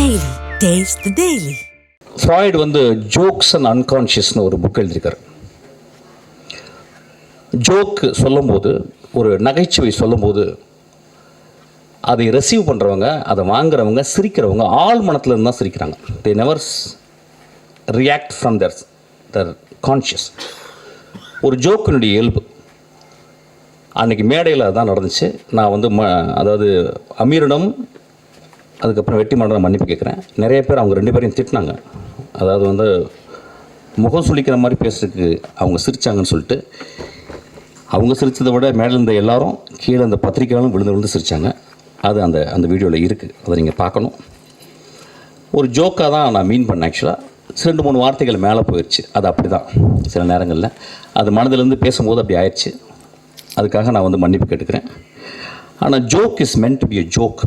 Daily taste the Freud வந்து jokes and அன்கான்ஷியஸ்னு ஒரு புக் எழுதியிருக்காரு. ஜோக்கு சொல்லும்போது ஒரு நகைச்சுவை சொல்லும்போது அதை ரிசீவ் பண்ணுறவங்க அதை வாங்குறவங்க சிரிக்கிறவங்க ஆள் மனத்தில் இருந்தால் தான் சிரிக்கிறாங்க they never react from their their conscious ஒரு ஜோக்கினுடைய இயல்பு. அன்னைக்கு மேடையில் தான் நடந்துச்சு. நான் வந்து ம அதாவது அமீரிடம் அதுக்கப்புறம் வெட்டி மன்றம் மன்னிப்பு கேட்குறேன். நிறைய பேர் அவங்க ரெண்டு பேரையும் திட்டினாங்க. அதாவது வந்து முகம் சுளிக்கிற மாதிரி பேசுறதுக்கு அவங்க சிரித்தாங்கன்னு சொல்லிட்டு அவங்க சிரித்ததை விட மேலே இருந்த எல்லாரும் கீழே அந்த பத்திரிக்கையாலும் விழுந்து விழுந்து சிரித்தாங்க அது அந்த அந்த வீடியோவில் இருக்குது அதை நீங்கள் பார்க்கணும். ஒரு ஜோக்காக தான் நான் மீன் பண்ணேன் ஆக்சுவலாக ரெண்டு மூணு வார்த்தைகள் மேலே போயிடுச்சு அது அப்படி தான் சில நேரங்களில். அது மனதிலேருந்து பேசும்போது அப்படி ஆயிடுச்சு. அதுக்காக நான் வந்து மன்னிப்பு கேட்டுக்கிறேன். ஆனால் joke is meant to be a joke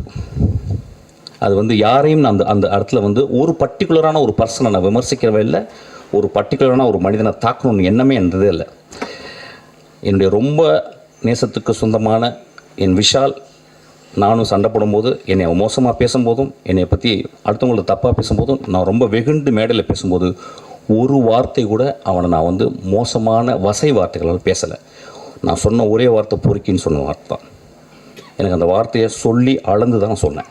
அது வந்து யாரையும் நான் அந்த அந்த இடத்துல வந்து ஒரு பர்டிகுலரான ஒரு பர்சனை நான் விமர்சிக்கிறவே இல்லை. ஒரு பர்டிகுலரான ஒரு மனிதனை தாக்கணும்னு எண்ணமே இருந்ததே இல்லை. என்னுடைய ரொம்ப நேசத்துக்கு சொந்தமான என் விஷால் நானும் சண்டை போடும்போது என்னை மோசமாக பேசும்போதும் என்னை பற்றி அடுத்தவங்களுக்கு தப்பாக பேசும்போதும் நான் ரொம்ப வெகுண்டு மேடையில் பேசும்போது ஒரு வார்த்தை கூட அவனை நான் வந்து மோசமான வசை வார்த்தைகளால் பேசலை. நான் சொன்ன ஒரே வார்த்தை பொறுக்கின்னு சொன்ன வார்த்தை தான். எனக்கு அந்த வார்த்தையை சொல்லி அளந்து தான் சொன்னேன்.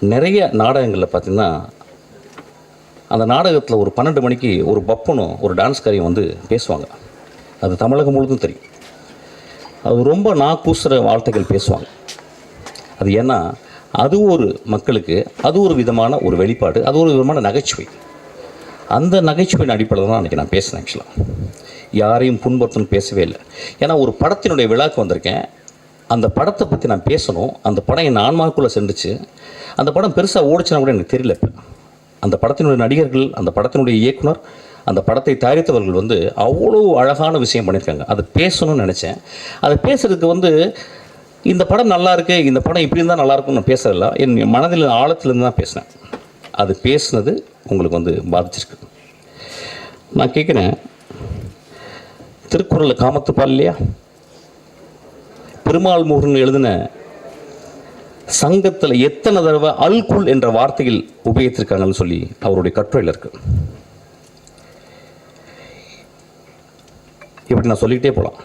நிறைய நாடகங்களில் பார்த்திங்கன்னா அந்த நாடகத்தில் ஒரு பன்னெண்டு மணிக்கு ஒரு பப்பனும் ஒரு டான்ஸ்காரியும் வந்து பேசுவாங்க. அது தமிழகம் முழுதும் தெரியும். அது ரொம்ப நான் கூசுகிற வார்த்தைகள் பேசுவாங்க. அது ஏன்னா அது ஒரு மக்களுக்கு அது ஒரு விதமான ஒரு வெளிப்பாடு அது ஒரு விதமான நகைச்சுவை. அந்த நகைச்சுவையின் அடிப்படையில் தான் அன்றைக்கி நான் பேசினேன் ஆக்சுவலாக யாரையும் புண்படுத்தணும்னு பேசவே இல்லை. ஏன்னா ஒரு படத்தினுடைய விழாக்கு வந்திருக்கேன். அந்த படத்தை பற்றி நான் பேசணும். அந்த படம் என் ஆன்மாவுக்குள்ளே சென்றுச்சு. அந்த படம் பெருசாக ஓடிச்சுனா கூட எனக்கு தெரியல இப்போ. அந்த படத்தினுடைய நடிகர்கள் அந்த படத்தினுடைய இயக்குனர் அந்த படத்தை தயாரித்தவர்கள் வந்து அவ்வளோ அழகான விஷயம் பண்ணியிருக்காங்க. அதை பேசணும்னு நினச்சேன். அதை பேசுறதுக்கு வந்து இந்த படம் நல்லா இருக்குது இந்த படம் இப்படி இருந்தால் நல்லா இருக்கும்னு நான் பேசுறதில்ல. என் மனதில் ஆழத்துலேருந்து தான் பேசினேன். அது பேசுனது உங்களுக்கு வந்து பாதிச்சிருக்கு. நான் கேட்குறேன் திருக்குறளில் காமத்துப்பால் இல்லையா பெருமாள் முருகன் எழுதின சங்கத்தில் எத்தனை தடவை அல்குல் என்ற வார்த்தையில் உபயோகித்திருக்காங்கன்னு சொல்லி அவருடைய கட்டுரையில் இருக்கு. இப்படி நான் சொல்லிக்கிட்டே போகலாம்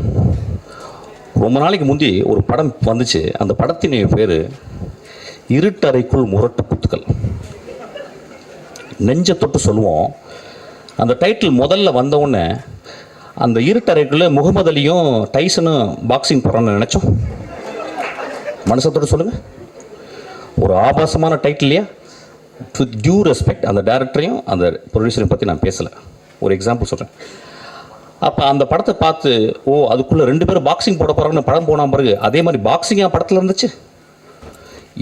ரொம்ப நாளைக்கு முந்தி ஒரு படம் வந்துச்சு. அந்த படத்தினுடைய பேர் இருட்டறைக்குள் முரட்டு குத்துக்கள். நெஞ்ச தொட்டு சொல்லுவோம். அந்த டைட்டில் முதல்ல வந்த உடனே அந்த இருட்டறைக்குள்ளே முகமது அலியும் டைசனும் பாக்ஸிங் போகிறான்னு நினச்சோம். மனசத்தோடு சொல்லுங்கள் ஒரு ஆபாசமான டைட்டில் இல்லையா? வித் டியூ ரெஸ்பெக்ட் அந்த டேரக்டரையும் அந்த ப்ரொடியூசரையும் பற்றி நான் பேசலை. ஒரு எக்ஸாம்பிள் சொல்கிறேன் அப்போ அந்த படத்தை பார்த்து ஓ அதுக்குள்ளே ரெண்டு பேரும் பாக்ஸிங் போட போகிறாங்கன்னு படம் போன பிறகு அதே மாதிரி பாக்ஸிங்காக படத்தில் இருந்துச்சு?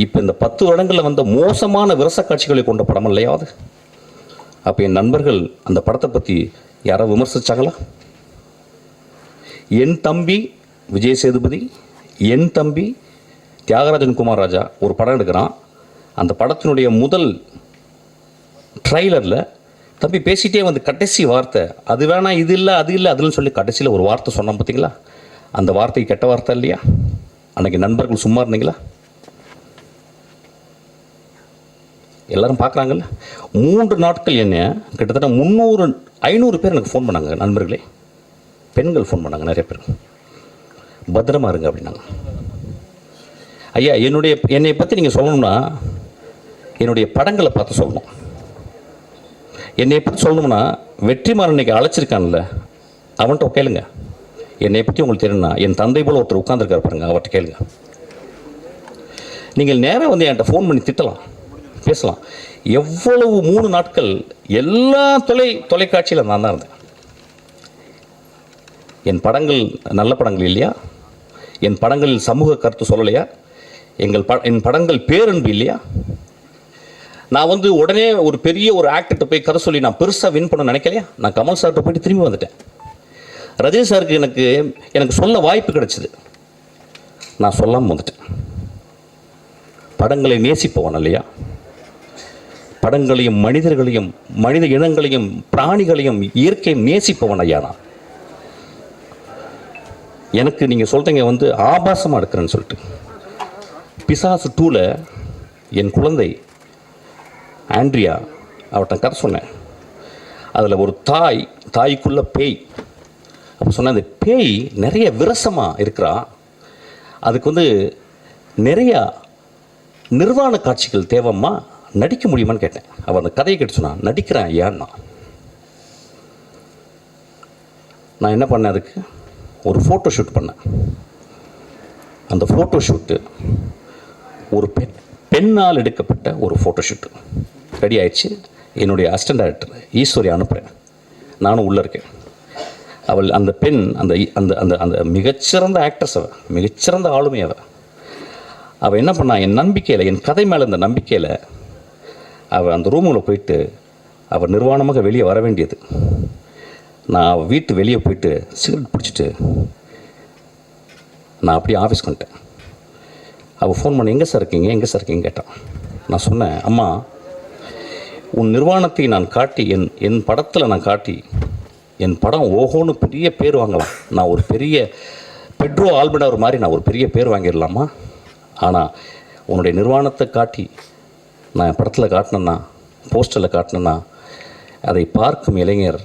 இப்போ இந்த பத்து வருடங்களில் வந்த மோசமான விரச காட்சிகளை கொண்ட படம் இல்லையாவது அப்போ என் நண்பர்கள் அந்த படத்தை பற்றி யாரோ விமர்சித்தாங்களா என் தம்பி விஜய் சேதுபதி என் தம்பி தியாகராஜன் குமார் ராஜா ஒரு படம் எடுக்கிறான். அந்த படத்தினுடைய முதல் ட்ரைலரில் தம்பி பேசிட்டே வந்து கடைசி வார்த்தை அது வேணாம் இது இல்லை அது இல்லை அதுன்னு சொல்லி கடைசியில் ஒரு வார்த்தை சொன்னோம் பார்த்தீங்களா அந்த வார்த்தை கெட்ட வார்த்தை இல்லையா? அன்னைக்கு நண்பர்கள் சும்மா இருந்தீங்களா? எல்லாரும் பார்க்குறாங்கல்ல மூன்று நாட்கள் என்ன கிட்டத்தட்ட முந்நூறு ஐநூறு பேர் எனக்கு ஃபோன் பண்ணாங்க நண்பர்களே. பெண்கள் ஃபோன் பண்ணாங்க நிறைய பேர். பத்திரமா இருங்க அப்படின்னாங்க. ஐயா என்னுடைய என்னை பற்றி நீங்கள் சொல்லணும்னா என்னுடைய படங்களை பார்த்து சொல்லணும். என்னை பற்றி சொல்லணும்னா வெற்றிமாறன் இன்னைக்கு அழைச்சிருக்கான்ல அவன்கிட்ட கேளுங்க. என்னை பற்றி உங்களுக்கு தெரியும்னா என் தந்தை போல் ஒருத்தர் உட்காந்துருக்காரு பாருங்க அவர்கிட்ட கேளுங்க. நீங்கள் நேராக வந்து என்கிட்ட ஃபோன் பண்ணி திட்டலாம் பேசலாம். எவ்வளவு மூணு நாட்கள் எல்லா தொலை தொலைக்காட்சியில் நான் தான் இருந்தேன். என் படங்கள் நல்ல படங்கள் இல்லையா? என் படங்களில் சமூக கருத்து சொல்லலையா? எங்கள் ப என் படங்கள் பேரன்பு இல்லையா? நான் வந்து உடனே ஒரு பெரிய ஒரு ஆக்டர்கிட்ட போய் கதை சொல்லி நான் பெருசாக வின் பண்ண நினைக்கலையா? நான் கமல் சார்கிட்ட போயிட்டு திரும்பி வந்துட்டேன். ரஜினி சாருக்கு எனக்கு எனக்கு சொல்ல வாய்ப்பு கிடைச்சிது. நான் சொல்லாமல் வந்துட்டேன். படங்களை நேசிப்பவன் இல்லையா படங்களையும் மனிதர்களையும் மனித இனங்களையும் பிராணிகளையும் இயற்கையும் நேசிப்பவன் ஐயா நான். எனக்கு நீங்கள் சொல்கிறீங்க வந்து ஆபாசமாக இருக்கிறேன்னு சொல்லிட்டு. பிசாசு டூவில் என் குழந்தை ஆண்ட்ரியா அவர்கிட்ட கதை சொன்னேன். அதில் ஒரு தாய் தாய்க்குள்ள பேய். அப்போ சொன்னேன் அந்த பேய் நிறைய விரசமாக இருக்கிறா. அதுக்கு வந்து நிறையா நிர்வாண காட்சிகள் தேவம்மா? நடிக்க முடியுமான்னு கேட்டேன். அவள் அந்த கதையை கேட்டு சொன்னான் நடிக்கிறேன் ஏன்னா? நான் என்ன பண்ணேன் அதுக்கு? ஒரு ஃபோட்டோ ஷூட் பண்ணேன். அந்த ஃபோட்டோ ஷூட்டு ஒரு பெண் பெண்ணால் எடுக்கப்பட்ட ஒரு ஃபோட்டோ ஷூட்டு ரெடி ஆயிடுச்சு. என்னுடைய அசிஸ்டன்ட் டேரக்டர் ஈஸ்வரி அனுப்புகிறேன் நானும் உள்ளே இருக்கேன். அவள் அந்த பெண் அந்த அந்த அந்த அந்த மிகச்சிறந்த ஆக்ட்ரஸ் அவள் மிகச்சிறந்த ஆளுமை அவள் அவள் என்ன பண்ணா என் நம்பிக்கையில் என் கதை மேலே இந்த நம்பிக்கையில் அவள் அந்த ரூமில் போயிட்டு அவள் நிர்வாணமாக வெளியே வர வேண்டியது. நான் வீட்டு வெளியே போயிட்டு சிகரெட் பிடிச்சிட்டு நான் அப்படியே ஆஃபீஸ்க்கு வந்துட்டேன். அவள் ஃபோன் பண்ணி எங்கே சார் இருக்கீங்க? எங்கே சார் இருக்கீங்க கேட்டான் நான் சொன்னேன் அம்மா உன் நிர்வாணத்தை நான் காட்டி என் என் படத்தில் நான் காட்டி என் படம் ஓஹோன்னு பெரிய பேர் வாங்கலாம். நான் ஒரு பெரிய பெட்ரோ ஆல்படர் மாதிரி நான் ஒரு பெரிய பேர் வாங்கிடலாமா? ஆனால் உன்னுடைய நிர்வாணத்தை காட்டி நான் என் படத்தில் காட்டினேன்னா போஸ்டரில் காட்டினேன்னா அதை பார்க்கும் இளைஞர்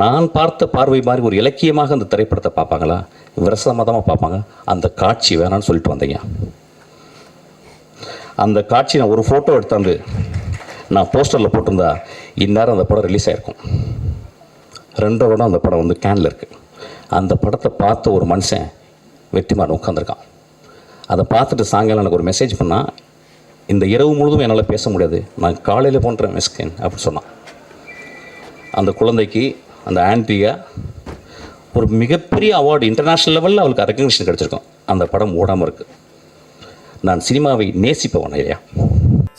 நான் பார்த்த பார்வை மாதிரி ஒரு இலக்கியமாக அந்த திரைப்படத்தை பார்ப்பாங்களா? விரசமதமாக பார்ப்பாங்க. அந்த காட்சி வேணான்னு சொல்லிட்டு வந்தீங்க. அந்த காட்சி நான் ஒரு ஃபோட்டோ எடுத்தாந்து நான் போஸ்டரில் போட்டிருந்தா இந்நேரம் அந்த படம் ரிலீஸ் ஆயிருக்கும். ரெண்டோட அந்த படம் வந்து கேனில் இருக்குது அந்த படத்தை பார்த்த ஒரு மனுஷன் வெற்றிமாறன் உட்காந்துருக்கான் அதை பார்த்துட்டு சாயங்காலம் எனக்கு ஒரு மெசேஜ் பண்ணால் இந்த இரவு முழுதும் என்னால் பேச முடியாது. நான் காலையில் போன்றேன் மெஸ்கேன் அப்படின்னு சொன்னான். அந்த குழந்தைக்கு அந்த ஆண்ட்ரியா ஒரு மிகப்பெரிய அவார்டு இன்டர்நேஷ்னல் லெவலில் அவளுக்கு ரெக்கக்னிஷன் கிடச்சிருக்கும். அந்த படம் ஓடாமல் இருக்குது நான் சினிமாவை நேசிப்பவன் இல்லையா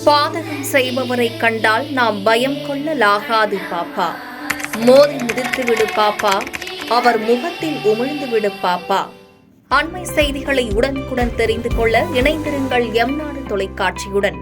பாதகம் செய்பவரை கண்டால் நாம் பயம் கொள்ளலாகாது பாப்பா. மோதி முடித்து விடு பாப்பா. அவர் முகத்தில் உமிழ்ந்து விடு பாப்பா. அண்மை செய்திகளை உடனுக்குடன் தெரிந்து கொள்ள இணைந்திருங்கள் எம் நாடு தொலைக்காட்சியுடன்.